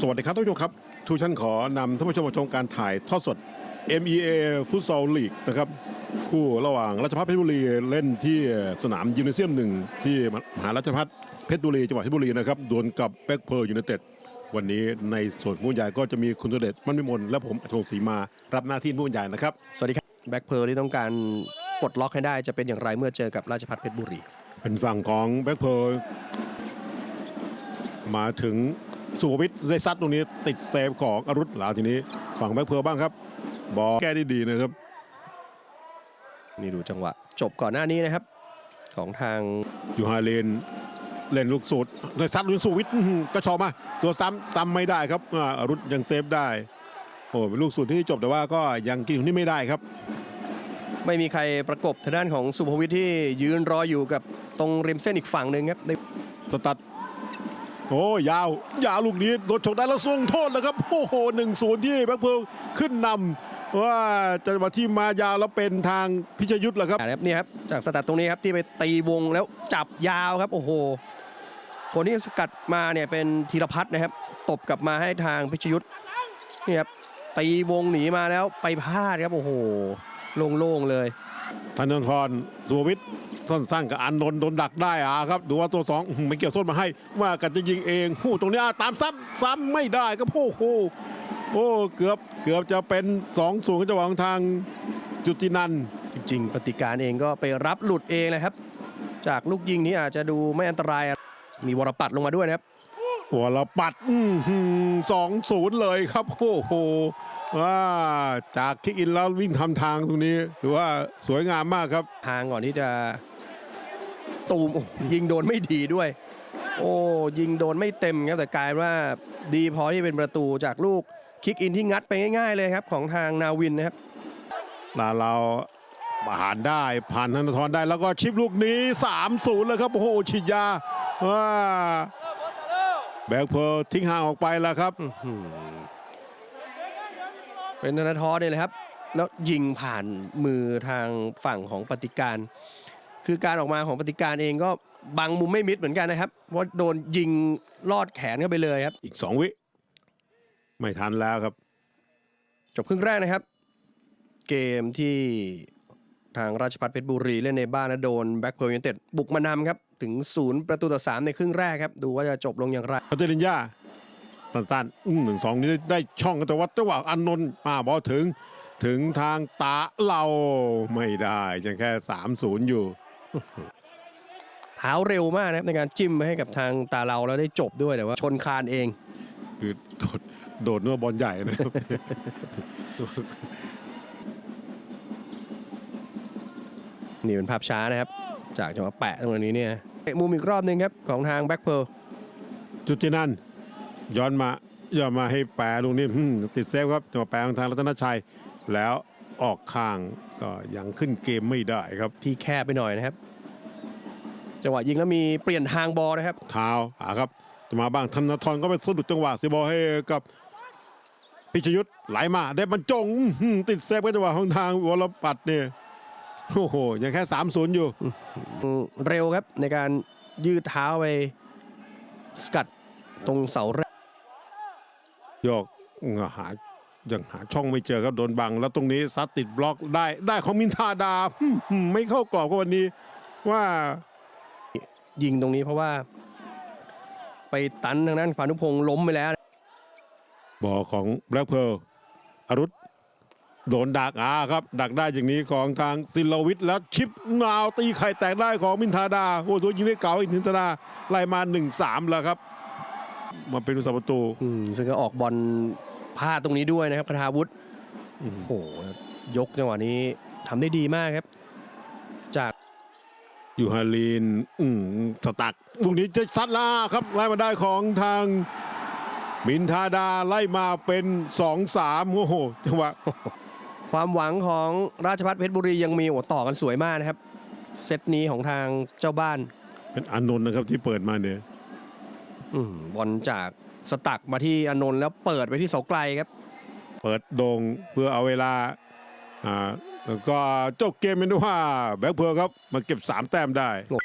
สวัสดีครับท่านผู้ชมครับทุกท่านขอนำท่านผู้ชมมาชมการถ่ายทอดสด MEA ฟุตซอลลีกนะครับคู่ระหว่างราชพัฒเพชรบุรีเล่นที่สนามยิมเนเซียมหนึ่งที่มหาราชพัฒเพชรบุรีจังหวัดเพชรบุรีนะครับดวลกับแบ็กเพอร์ยูไนเต็ดวันนี้ในส่วนผู้บรรยายก็จะมีคุณเดชมันมิมลและผมอัจฉริศรีมารับหน้าที่ผู้บรรยายนะครับสวัสดีครับแบ็คเพร์ลที่ต้องการปลดล็อกให้ได้จะเป็นอย่างไรเมื่อเจอกับราชพัฒเพชรบุรี เป็นฝั่งของแบ็กเพอร์มาถึง สุภวิทย์ได้ซัดตรงนี้ติดเซฟของอรุณหลาวทีนี้ฝั่งแบ็กเพอร์บ้างครับ บอลแก้ได้ดีนะครับ นี่ดูจังหวะ จบก่อนหน้านี้นะครับ ของทางอยู่ฮาเลนเล่นลูกสูตรได้ซัดลูกสูวิทย์อื้อหือกระชอกมา ตัวซ้ำซ้ำไม่ได้ครับอ่าอรุณยังเซฟได้โอ้เป็นลูกสูตรที่จบแต่ว่าก็ยังกินของนี่ไม่ได้ครับ ไม่มีใครประกบทางด้านของสุภวิทย์ที่ยืนรออยู่กับตรงริมเส้นอีกฝั่งหนึ่งครับในสตัด โอ้ยาว ยาวลูกนี้โดนฉกได้แล้วส่วงโทษแล้วครับโอ้โหหนึ่งศูนย์ที่แบ็คเพิร์ลขึ้นนำว่าจะมาที่มายาวแล้วเป็นทางพิชยุทธ์แหละครับนะครับนี่ครับจากสตัดตรงนี้ครับที่ไปตีวงแล้วจับยาวครับ โอ้โหคนที่สกัดมาเนี่ยเป็นธีรพัฒน์นะครับ ตบกลับมาให้ทางพิชยุทธ์นี่ครับตีวงหนีมาแล้วไปพลาดครับโอ้โหโล่งๆเลยธนทรสุภวิทย์ สั้นๆกับอันนนท์โดนดักได้อะครับดูว่าตัวสองอื้อหือไม่เกี่ยวส้นมาให้ว่ากันจะยิงเองหู้ตรงนี้อะตามซ้ำซ้ำไม่ได้ครับโอ้โหโอ้เกือบเกือบจะเป็น2องศูนย์จังหวะของทางจุตินันท์จริง ๆ ปฏิการเองก็ไปรับหลุดเองนะครับ จากลูกยิงนี้อาจจะดูไม่อันตรายอะมีวรปัดลงมาด้วยนะครับหัวเราปัดสองศูนย์เลยครับโอ้โหว่าจากคิกอินแล้ววิ่งทำทางตรงนี้ถือว่าสวยงามมากครับ ทางก่อนที่จะ ตูมโอ้ยิงโดนไม่ดีด้วย โอ้ยิงโดนไม่เต็มครับแต่กลายเป็นว่าดีพอที่เป็นประตูจากลูกคิกอินที่งัดไปง่ายๆเลยครับ ของทางนาวินนะครับลาเราผ่านได้ผ่านธนทรได้แล้วก็ชิปลูกนี้ 3-0 เลยครับโอ้โหฉีดยาว่าแบกเพอร์ทิ้งห่างออกไปแล้วครับอื้อหือเป็นธนาทรเนี่ยแหละครับ แล้วยิงผ่านมือทางฝั่งของปฏิการ คือการออกมาของปฏิการเองก็บังมุมไม่มิดเหมือนกันนะครับเพราะโดนยิงลอดแขนเข้าไปเลยครับ อีก2วิ ไม่ทันแล้วครับ จบครึ่งแรกนะครับ เกมที่ทางราชพัฒเพชรบุรีเล่นในบ้านและโดนแบ็คเพิร์ลยูไนเต็ดบุกมานำครับ ถึงศูนย์ประตูต่อสามในครึ่งแรกครับ ดูว่าจะจบลงอย่างไรพัตเตอรินยาสั้นๆอื้อหนึ่งสองนี้ได้ช่องกันแต่ว่าจังหวะอันนนท์มาบอลถึง ถึงทางตาเราไม่ได้ยังแค่ 3-0 อยู่ เท้าเร็วมากนะครับในการจิ้มไปให้กับทางตาเราแล้วได้จบด้วยแต่ว่า ชนคานเอง คือโดดโดดเนื้อบอลใหญ่นะครับ นี่เป็นภาพช้านะครับ จากจังหวะแปะตรงนี้เนี่ยเตะมุมอีกรอบหนึ่งครับ ของทางแบ็คเพลจุดที่นั่น ย้อนมาย้อนมาให้แปรลูกนี้อืมติดเซฟครับจังหวะแปรของทางรัตนชัย แล้ว ออกข้างก็ยังขึ้นเกมไม่ได้ครับที่แคบไปหน่อยนะครับ จังหวะยิงแล้วมีเปลี่ยนทางบอลนะครับเท้าอ่าครับ จะมาบ้างธนทรก็ไปสะดุดจังหวะเสียบอลให้กับพิชยุทธ์ไหลมาได้บรรจงอื้อหือติดเซฟกันจังหวะของทางวรปัตรเนี่ยโอ้โหยังแค่3-0อยู่ เร็วครับในการยืดเท้าไปสกัดตรงเสาแรกโยกหา ยังหาช่องไม่เจอครับโดนบัง แล้วตรงนี้ซัดติดบล็อกได้ได้ของมินทาดาอืมไม่เข้ากรอบก็วันนี้ว่ายิงตรงนี้เพราะว่า ไปตันทางด้านพานุพงษ์ล้มไปแล้ว บอลของแบล็กเพร์ลอรุษโดนดักอ่าครับ ดักได้อย่างนี้ของทางซิลวิทย์แล้วชิปนาวตีไข่แตกได้ของมินทาดาโอ้ตัวยิงได้เก่าอีกนินทาดาไล่มา1-3แล้วครับมาเป็นผู้สัประตูอืมซึ่งก็ออกบอล พลาดตรงนี้ด้วยนะครับคทาวุฒิโอ้โหยกจังหวะนี้ทำได้ดีมากครับ จากอยู่ฮาลีนอืมสตักลูกนี้จะซัดล่าครับไล่มาได้ของทาง มินทาดาไล่มาเป็น2-3โอ้โหจังหวะความหวังของราชพัฒเพชรบุรียังมีโอ้ต่อกันสวยมากนะครับ เซตนี้ของทางเจ้าบ้าน เป็นอานนท์นะครับที่เปิดมาเนี่ยอืมบอลจาก สตักมาที่อานนท์แล้วเปิดไปที่เสาไกลครับ เปิดโด่งเพื่อเอาเวลาอ่าแล้วก็จบเกมเป็นว่าแบ็คเพิร์ลครับมาเก็บ 3 แต้มได้โอ้